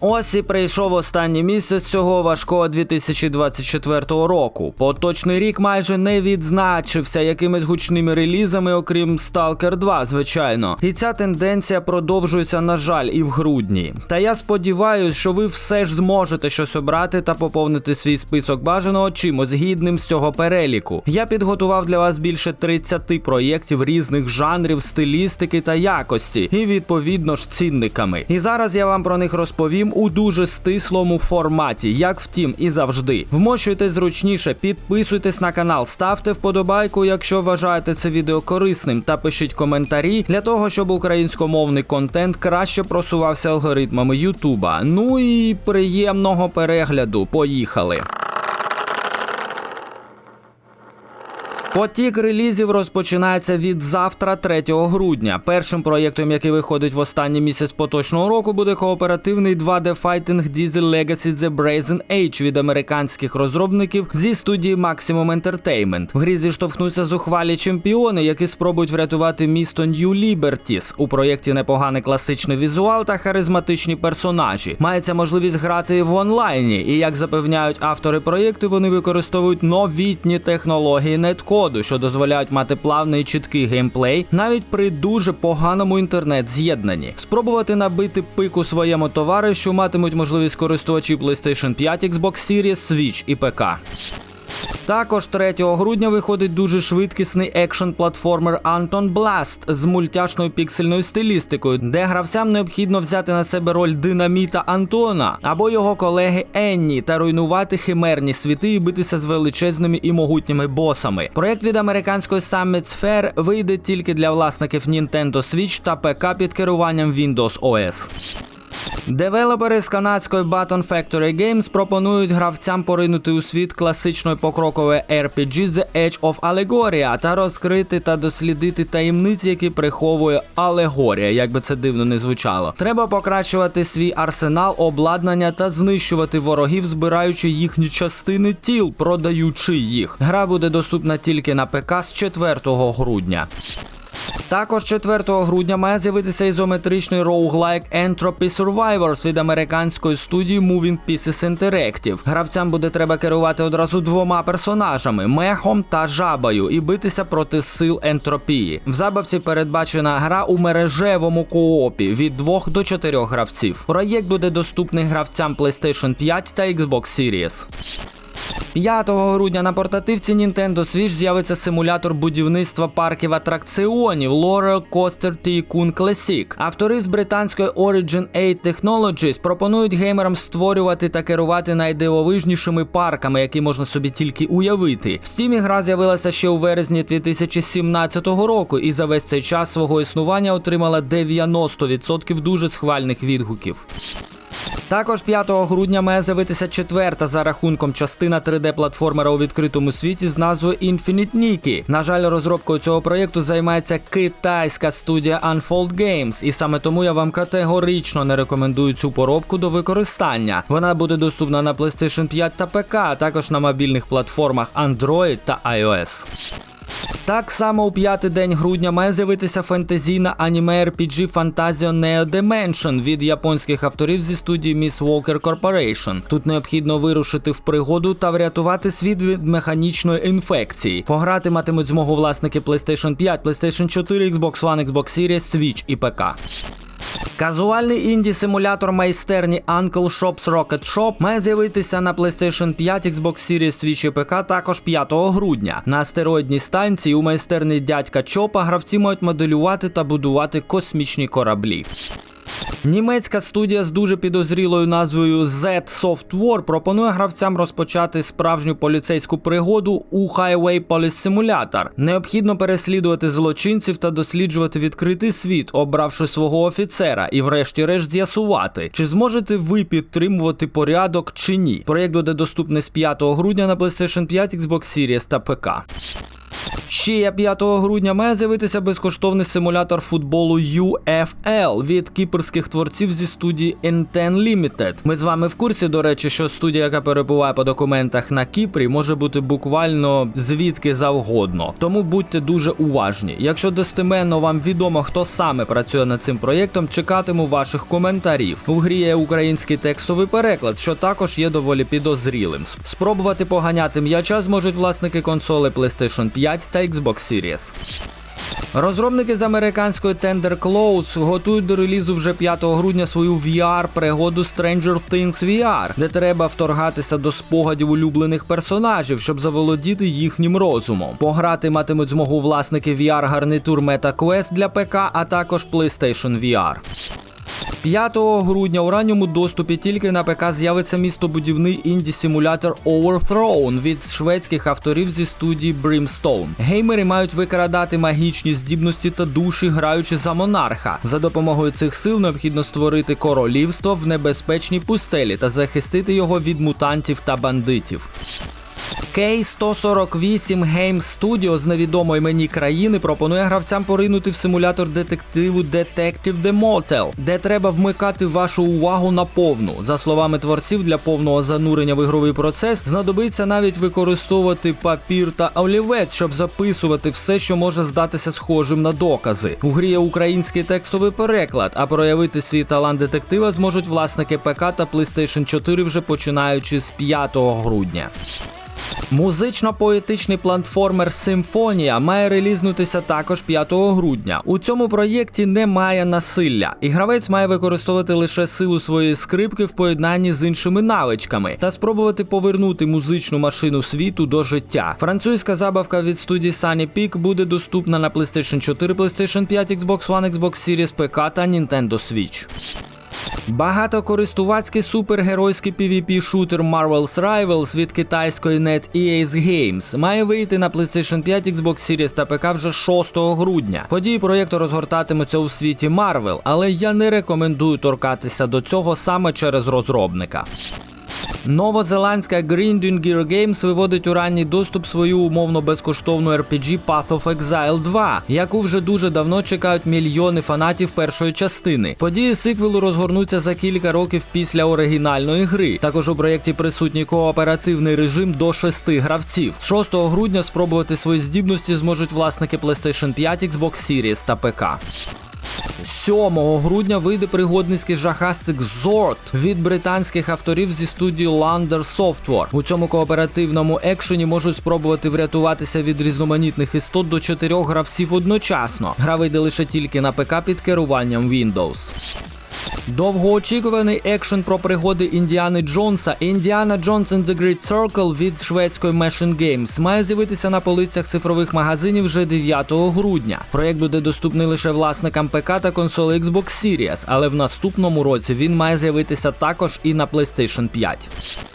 Ось і прийшов останній місяць цього важкого 2024 року. Поточний рік майже не відзначився якимись гучними релізами, окрім Stalker 2, звичайно. І ця тенденція продовжується, на жаль, і в грудні. Та я сподіваюся, що ви все ж зможете щось обрати та поповнити свій список бажаного чимось гідним з цього переліку. Я підготував для вас більше 30 проєктів різних жанрів, стилістики та якості, і відповідно ж цінниками. І зараз я вам про них розповім у дуже стислому форматі, як втім і завжди. Вмощуйте зручніше, підписуйтесь на канал, ставте вподобайку, якщо вважаєте це відео корисним, та пишіть коментарі для того, щоб українськомовний контент краще просувався алгоритмами Ютуба. Ну і приємного перегляду. Поїхали! Потік релізів розпочинається від завтра, 3 грудня. Першим проєктом, який виходить в останній місяць поточного року, буде кооперативний 2D Fighting Diesel Legacy The Brazen Age від американських розробників зі студії Maximum Entertainment. В грі зіштовхнуться зухвалі чемпіони, які спробують врятувати місто New Liberties. У проєкті непоганий класичний візуал та харизматичні персонажі. Мається можливість грати в онлайні, і як запевняють автори проєкту, вони використовують новітні технології неткоду, що дозволяють мати плавний і чіткий геймплей, навіть при дуже поганому інтернет-з'єднанні. Спробувати набити пику своєму товаришу матимуть можливість користувачі PlayStation 5, Xbox Series, Switch і ПК. Також 3 грудня виходить дуже швидкісний екшн платформер Anton Blast з мультяшною піксельною стилістикою, де гравцям необхідно взяти на себе роль динаміта Антона або його колеги Енні та руйнувати химерні світи і битися з величезними і могутніми босами. Проект від американської Summit Sphere вийде тільки для власників Nintendo Switch та ПК під керуванням Windows OS. Девелопери з канадської Button Factory Games пропонують гравцям поринути у світ класичної покрокової RPG The Edge of Allegoria та розкрити та дослідити таємниці, які приховує Алегорія, як би це дивно не звучало. Треба покращувати свій арсенал, обладнання та знищувати ворогів, збираючи їхні частини тіл, продаючи їх. Гра буде доступна тільки на ПК з 4 грудня. Також 4 грудня має з'явитися ізометричний роуглайк Entropy Survivors від американської студії Moving Pieces Interactive. Гравцям буде треба керувати одразу двома персонажами мехом та жабою і битися проти сил ентропії. В забавці передбачена гра у мережевому коопі від 2 до 4 гравців. Проєкт буде доступний гравцям PlayStation 5 та Xbox Series. 5 грудня на портативці Nintendo Switch з'явиться симулятор будівництва парків атракціонів Laurel Coaster Tycoon Classic. Автори з британської Origin 8 Technologies пропонують геймерам створювати та керувати найдивовижнішими парками, які можна собі тільки уявити. В Steam гра з'явилася ще у вересні 2017 року, і за весь цей час свого існування отримала 90% дуже схвальних відгуків. Також 5 грудня має з'явитися четверта за рахунком частина 3D-платформера у відкритому світі з назвою Infinite Nikki. На жаль, розробкою цього проєкту займається китайська студія Unfold Games, і саме тому я вам категорично не рекомендую цю поробку до використання. Вона буде доступна на PlayStation 5 та ПК, а також на мобільних платформах Android та iOS. Так само у п'ятий день грудня має з'явитися фентезійна аніме RPG Fantasio Neo Dimension від японських авторів зі студії Miss Walker Corporation. Тут необхідно вирушити в пригоду та врятувати світ від механічної інфекції. Пограти матимуть змогу власники PlayStation 5, PlayStation 4, Xbox One, Xbox Series, Switch і ПК. Казуальний інді-симулятор майстерні Uncle Shop's Rocket Shop має з'явитися на PlayStation 5, Xbox Series, Switch і ПК також 5 грудня. На астероїдній станції у майстерні дядька Чопа гравці мають моделювати та будувати космічні кораблі. Німецька студія з дуже підозрілою назвою Z Software пропонує гравцям розпочати справжню поліцейську пригоду у Highway Police Simulator. Необхідно переслідувати злочинців та досліджувати відкритий світ, обравши свого офіцера, і врешті-решт з'ясувати, чи зможете ви підтримувати порядок чи ні. Проєкт буде доступний з 5 грудня на PlayStation 5, Xbox Series та ПК. Ще 5 грудня має з'явитися безкоштовний симулятор футболу UFL від кіпрських творців зі студії N10 Limited. Ми з вами в курсі, до речі, що студія, яка перебуває по документах на Кіпрі, може бути буквально звідки завгодно. Тому будьте дуже уважні. Якщо достеменно вам відомо, хто саме працює над цим проєктом, чекатиму ваших коментарів. У грі є український текстовий переклад, що також є доволі підозрілим. Спробувати поганяти м'яча зможуть власники консолей PlayStation 5 та Xbox Series. Розробники з американської Tender Close готують до релізу вже 5 грудня свою VR-пригоду Stranger Things VR, де треба вторгатися до спогадів улюблених персонажів, щоб заволодіти їхнім розумом. Пограти матимуть змогу власники VR-гарнитур MetaQuest для ПК, а також PlayStation VR. 5 грудня у ранньому доступі тільки на ПК з'явиться містобудівний інді-симулятор Overthrown від шведських авторів зі студії Brimstone. Геймери мають викрадати магічні здібності та душі, граючи за монарха. За допомогою цих сил необхідно створити королівство в небезпечній пустелі та захистити його від мутантів та бандитів. K148 Game Studio з невідомої мені країни пропонує гравцям поринути в симулятор детективу Detective The Motel, де треба вмикати вашу увагу на повну. За словами творців, для повного занурення в ігровий процес знадобиться навіть використовувати папір та олівець, щоб записувати все, що може здатися схожим на докази. У грі є український текстовий переклад, а проявити свій талант детектива зможуть власники ПК та PlayStation 4 вже починаючи з 5 грудня. Музично-поетичний платформер Симфонія має релізнутися також 5 грудня. У цьому проєкті немає насилля, і гравець має використовувати лише силу своєї скрипки в поєднанні з іншими навичками та спробувати повернути музичну машину світу до життя. Французька забавка від студії Sunny Peak буде доступна на PlayStation 4, PlayStation 5, Xbox One, Xbox Series, ПК та Nintendo Switch. Багатокористувацький супергеройський PvP шутер Marvel's Rivals від китайської NetEase Games має вийти на PlayStation 5, Xbox Series та ПК вже 6 грудня. Події проєкту розгортатимуться у світі Marvel, але я не рекомендую торкатися до цього саме через розробника. Новозеландська Gear Games виводить у ранній доступ свою умовно безкоштовну RPG Path of Exile 2, яку вже дуже давно чекають мільйони фанатів першої частини. Події сиквелу розгорнуться за кілька років після оригінальної гри. Також у проєкті присутній кооперативний режим до шести гравців. З 6 грудня спробувати свої здібності зможуть власники PlayStation 5, Xbox Series та ПК. 7 грудня вийде пригодницький жахастик Зорт від британських авторів зі студії Lander Software. У цьому кооперативному екшені можуть спробувати врятуватися від різноманітних істот до чотирьох гравців одночасно. Гра вийде лише тільки на ПК під керуванням Windows. Довгоочікуваний екшен про пригоди Індіани Джонса Індіана Джонс and the Great Circle від шведської Machine Games має з'явитися на полицях цифрових магазинів вже 9 грудня. Проєкт буде доступний лише власникам ПК та консоли Xbox Series, але в наступному році він має з'явитися також і на PlayStation 5.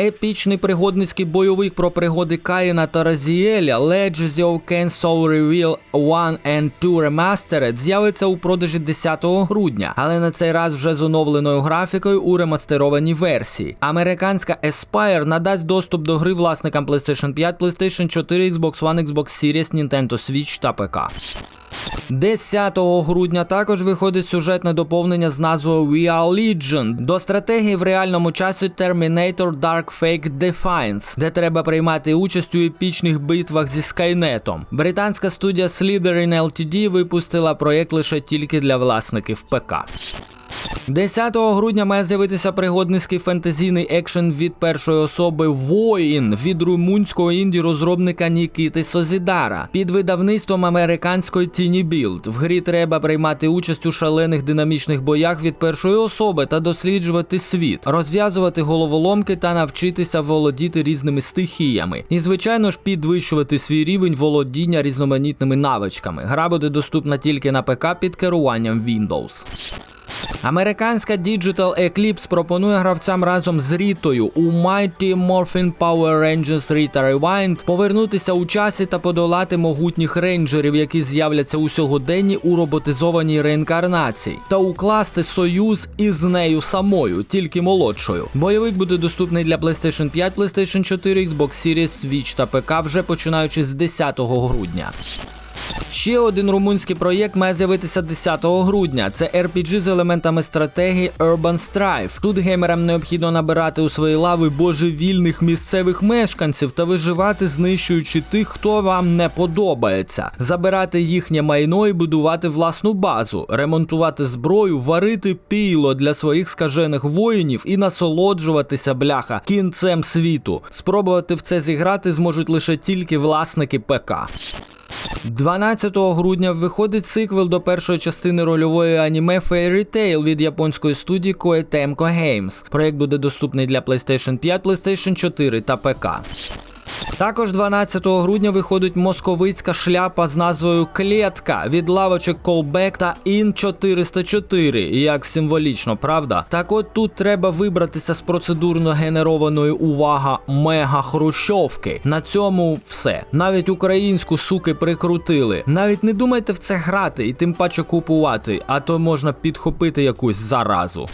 Епічний пригодницький бойовик про пригоди Каїна та Разіеля Legacy of Kain Soul Reveal 1 and 2 Remastered з'явиться у продажі 10 грудня, але на цей раз вже з оновленою графікою у ремастерованій версії. Американська Aspire надасть доступ до гри власникам PlayStation 5, PlayStation 4, Xbox One, Xbox Series, Nintendo Switch та ПК. 10 грудня також виходить сюжетне доповнення з назвою We Are Legion до стратегії в реальному часі Terminator Dark Fake Defiance, де треба приймати участь у епічних битвах зі Скайнетом. Британська студія Slytherin Ltd випустила проєкт лише тільки для власників ПК. 10 грудня має з'явитися пригодницький фентезійний екшен від першої особи Воїн від румунського інді розробника Нікіти Созідара під видавництвом американської Тіні Білд. В грі треба приймати участь у шалених динамічних боях від першої особи та досліджувати світ, розв'язувати головоломки та навчитися володіти різними стихіями. І, звичайно ж, підвищувати свій рівень володіння різноманітними навичками. Гра буде доступна тільки на ПК під керуванням Windows. Американська Digital Eclipse пропонує гравцям разом з Рітою у Mighty Morphin Power Rangers Rita Rewind повернутися у часі та подолати могутніх рейнджерів, які з'являться у сьогоденні у роботизованій реінкарнації, та укласти союз із нею самою, тільки молодшою. Бойовик буде доступний для PlayStation 5, PlayStation 4, Xbox Series, Switch та ПК вже починаючи з 10 грудня. Ще один румунський проєкт має з'явитися 10 грудня. Це RPG з елементами стратегії Urban Strife. Тут геймерам необхідно набирати у свої лави божевільних місцевих мешканців та виживати, знищуючи тих, хто вам не подобається, забирати їхнє майно і будувати власну базу, ремонтувати зброю, варити піло для своїх скажених воїнів і насолоджуватися бляха кінцем світу. Спробувати в це зіграти зможуть лише тільки власники ПК. 12 грудня виходить сиквел до першої частини рольової аніме Fairy Tail від японської студії Koei Temco Games. Проект буде доступний для PlayStation 5, PlayStation 4 та ПК. Також 12 грудня виходить московицька шляпа з назвою Клетка від лавочок Callback та In 404, як символічно, правда? Так от тут треба вибратися з процедурно генерованої увага мега хрущовки. На цьому все. Навіть українську суки прикрутили. Навіть не думайте в це грати і тим паче купувати, а то можна підхопити якусь заразу.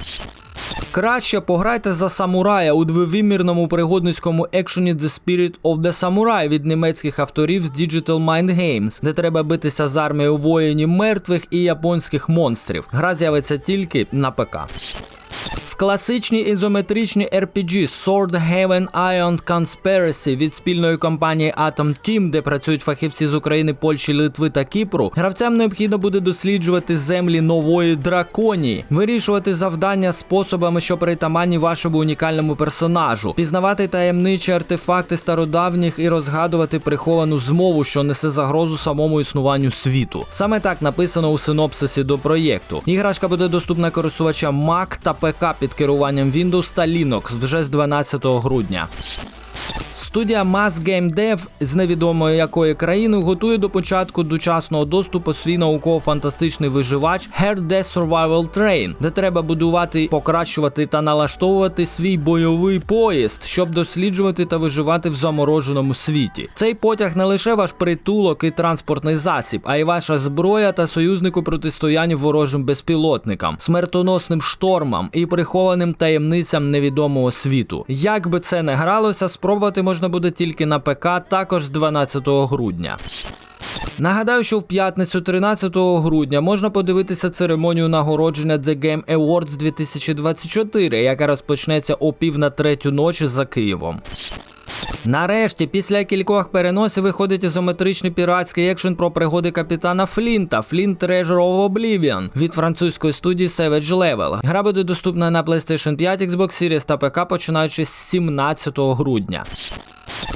Краще пограйте за самурая у двовимірному пригодницькому екшені The Spirit of the Samurai від німецьких авторів з Digital Mind Games, де треба битися з армією воїнів мертвих і японських монстрів. Гра з'явиться тільки на ПК. В класичній ізометричній RPG Sword Heaven Ion Conspiracy від спільної компанії Atom Team, де працюють фахівці з України, Польщі, Литви та Кіпру, гравцям необхідно буде досліджувати землі нової драконії, вирішувати завдання способами, що притаманні вашому унікальному персонажу, пізнавати таємничі артефакти стародавніх і розгадувати приховану змову, що несе загрозу самому існуванню світу. Саме так написано у синопсисі до проєкту. Іграшка буде доступна користувачам Mac та ПК під керуванням Windows та Linux вже з 12 грудня. Студія Mass Game Dev з невідомої якої країни готує до початку дочасного доступу свій науково-фантастичний виживач Hard Death Survival Train, де треба будувати, покращувати та налаштовувати свій бойовий поїзд, щоб досліджувати та виживати в замороженому світі. Цей потяг не лише ваш притулок і транспортний засіб, а й ваша зброя та союзник у протистоянні ворожим безпілотникам, смертоносним штормам і прихованим таємницям невідомого світу. Як би це не гралося, спробувати можна буде тільки на ПК, також з 12 грудня. Нагадаю, що в п'ятницю 13 грудня можна подивитися церемонію нагородження The Game Awards 2024, яка розпочнеться о пів на третю ночі за Києвом. Нарешті, після кількох переносів виходить ізометричний піратський екшен про пригоди капітана Флінта Flint Treasure of Oblivion від французької студії Savage Level. Гра буде доступна на PlayStation 5, Xbox Series та ПК починаючи з 17 грудня.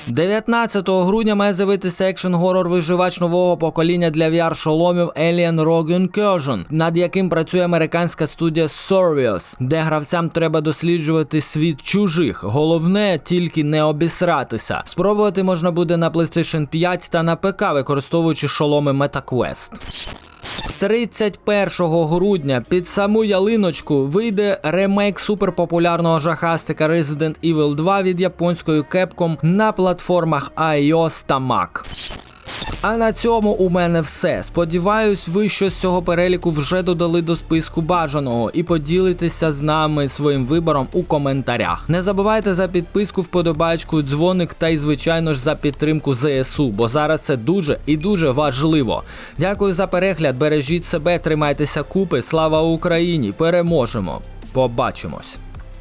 19 грудня має з'явитися екшен горор виживач нового покоління для VR-шоломів Alien Rogue Incursion, над яким працює американська студія Sorvios, де гравцям треба досліджувати світ чужих. Головне тільки не обісратися. Спробувати можна буде на PlayStation 5 та на ПК, використовуючи шоломи MetaQuest. 31 грудня під саму ялиночку вийде ремейк суперпопулярного жахастика Resident Evil 2 від японської Capcom на платформах iOS та Mac. А на цьому у мене все. Сподіваюсь, ви що з цього переліку вже додали до списку бажаного і поділитеся з нами своїм вибором у коментарях. Не забувайте за підписку, вподобайку, дзвоник та й, звичайно ж, за підтримку ЗСУ, бо зараз це дуже і дуже важливо. Дякую за перегляд. Бережіть себе, тримайтеся купи. Слава Україні! Переможемо! Побачимось!